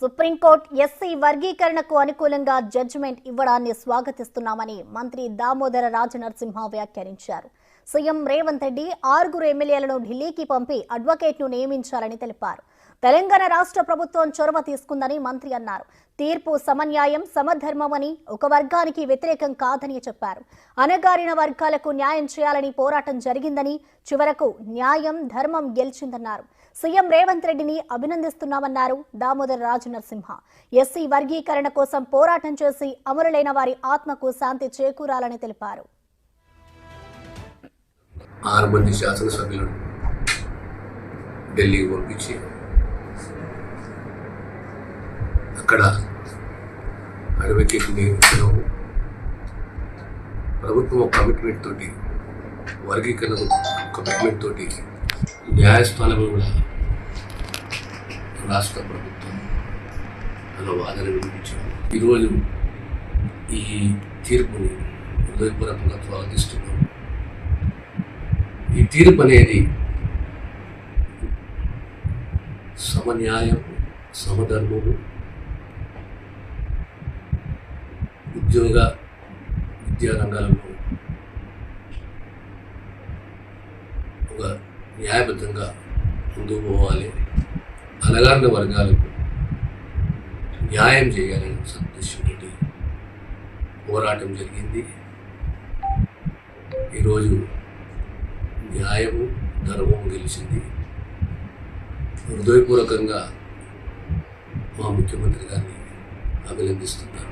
Supreme court SC వర్గీకరణకు అనుకూలంగా judgement ఇవ్వడాన్ని స్వాగతిస్తున్నామని మంత్రి దామోదర రాజనరసింహ వ్యాఖ్యానించారు. సీఎం రేవంత్ రెడ్డి ఆరుగురు ఎమ్మెల్యేలను ఢిల్లీకి పంపి అడ్వకేట్ను నియమించాలని తెలిపారు. తెలంగాణ రాష్ట్ర ప్రభుత్వం చొరవ తీసుకుందని మంత్రి అన్నారు. తీర్పు సమన్యాయం సమధర్మమని ఒక వర్గానికి వ్యతిరేకం కాదని చెప్పారు. అణగారిన వర్గాలకు న్యాయం చేయాలని పోరాటం జరిగిందని చివరకు న్యాయం ధర్మం గెలిచిందన్నారు. సీఎం రేవంత్ రెడ్డిని అభినందిస్తున్నామన్నారు దామోదర్ రాజు నరసింహ ఎస్సీ వర్గీకరణ కోసం పోరాటం చేసి అమరులైన వారి ఆత్మకు శాంతి చేకూరాలని తెలిపారు. ఆరు మంది శాసనసభ్యులను ఢిల్లీకి పంపించి అక్కడ అడ్వకేట్ నియమించడం ప్రభుత్వం కమిట్మెంట్ తోటి వర్గీకరణ కమిట్మెంట్ తోటి న్యాయస్థానంలో కూడా రాష్ట్ర ప్రభుత్వం అన్న వాదన వినిపించింది. ఈరోజు ఈ తీర్పుని హృదయపూర్వకంగా స్వాగతిస్తున్నాం ఈ తీర్పు అనేది సమన్యాయం సమధర్మము. ఉద్యోగ విద్యా రంగాలలో ఒక న్యాయబద్ధంగా ముందుకు పోవాలి. అలగారిన వర్గాలకు న్యాయం చేయాలని సందేశంతో పోరాటం జరిగింది. ఈరోజు న్యాయము ధర్మము గెలిచింది. హృదయపూర్వకంగా మా ముఖ్యమంత్రి గారిని అభినందిస్తున్నాను.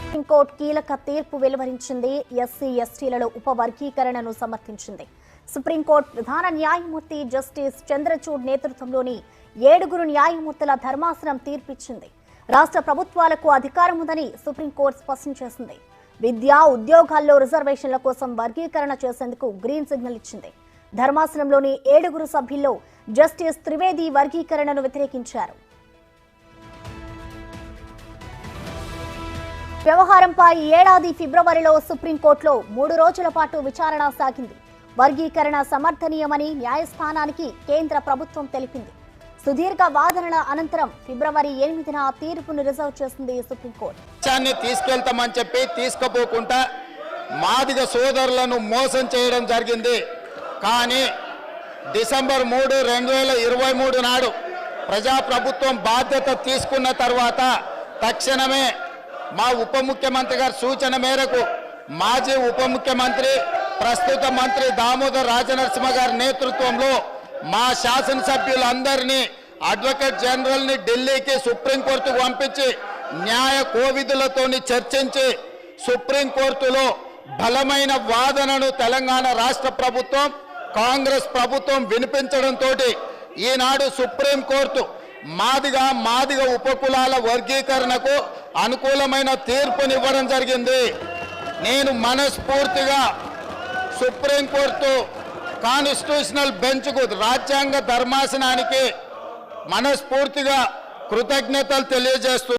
సుప్రీంకోర్టు కీలక తీర్పు వెలువరించింది ఎస్సీ ఎస్టీలలో ఉపవర్గీకరణను సమర్థించింది. సుప్రీంకోర్టు ప్రధాన న్యాయమూర్తి జస్టిస్ చంద్రచూడ్ నేతృత్వంలోని ఏడుగురు న్యాయమూర్తుల ధర్మాసనం తీర్పిచ్చింది. రాష్ట్ర ప్రభుత్వాలకు అధికారం ఉందని సుప్రీంకోర్టు స్పష్టం చేసింది. విద్య ఉద్యోగాల్లో రిజర్వేషన్ల కోసం వర్గీకరణ చేసేందుకు గ్రీన్ సిగ్నల్ ఇచ్చింది. ధర్మాసనంలోని ఏడుగురు సభ్యుల్లో జస్టిస్ త్రివేది వర్గీకరణను వ్యతిరేకించారు. వ్యవహారంపై ఏడాది ఫిబ్రవరిలో సుప్రీంకోర్టులో మూడు రోజుల పాటు విచారణ సాగింది. వర్గీకరణ సమర్థనీయమని న్యాయస్థానానికి కేంద్ర ప్రభుత్వం తెలిపింది. సుదీర్ఘ వాదనల అనంతరం ఫిబ్రవరి ఎనిమిదిన తీర్పును రిజర్వ్ చేసింది సుప్రీంకోర్టు. తీసుకెళ్తామని చెప్పి తీసుకుపోకుండా మాదిగ సోదరులను మోసం చేయడం జరిగింది. కానీ డిసెంబర్ మూడు రెండు వేల ఇరవై మూడు నాడు ప్రజాప్రభుత్వం బాధ్యత తీసుకున్న తర్వాత తక్షణమే మా ఉప ముఖ్యమంత్రి గారి సూచన మేరకు మాజీ ఉప ముఖ్యమంత్రి ప్రస్తుత మంత్రి దామోదర్ రాజనరసింహ గారి నేతృత్వంలో మా శాసనసభ్యులందరినీ అడ్వకేట్ జనరల్ని ఢిల్లీకి సుప్రీంకోర్టుకు పంపించి న్యాయ కోవిధులతోని చర్చించి సుప్రీంకోర్టులో బలమైన వాదనను తెలంగాణ రాష్ట్ర ప్రభుత్వం కాంగ్రెస్ ప్రభుత్వం వినిపించడంతో ఈనాడు సుప్రీంకోర్టు మాదిగా మాదిగ ఉపకులాల వర్గీకరణకు అనుకూలమైన తీర్పునివ్వడం జరిగింది. నేను మనస్ఫూర్తిగా సుప్రీంకోర్టు కాన్స్టిట్యూషనల్ బెంచ్కు రాజ్యాంగ ధర్మాసనానికి మనస్ఫూర్తిగా కృతజ్ఞతలు తెలియజేస్తూ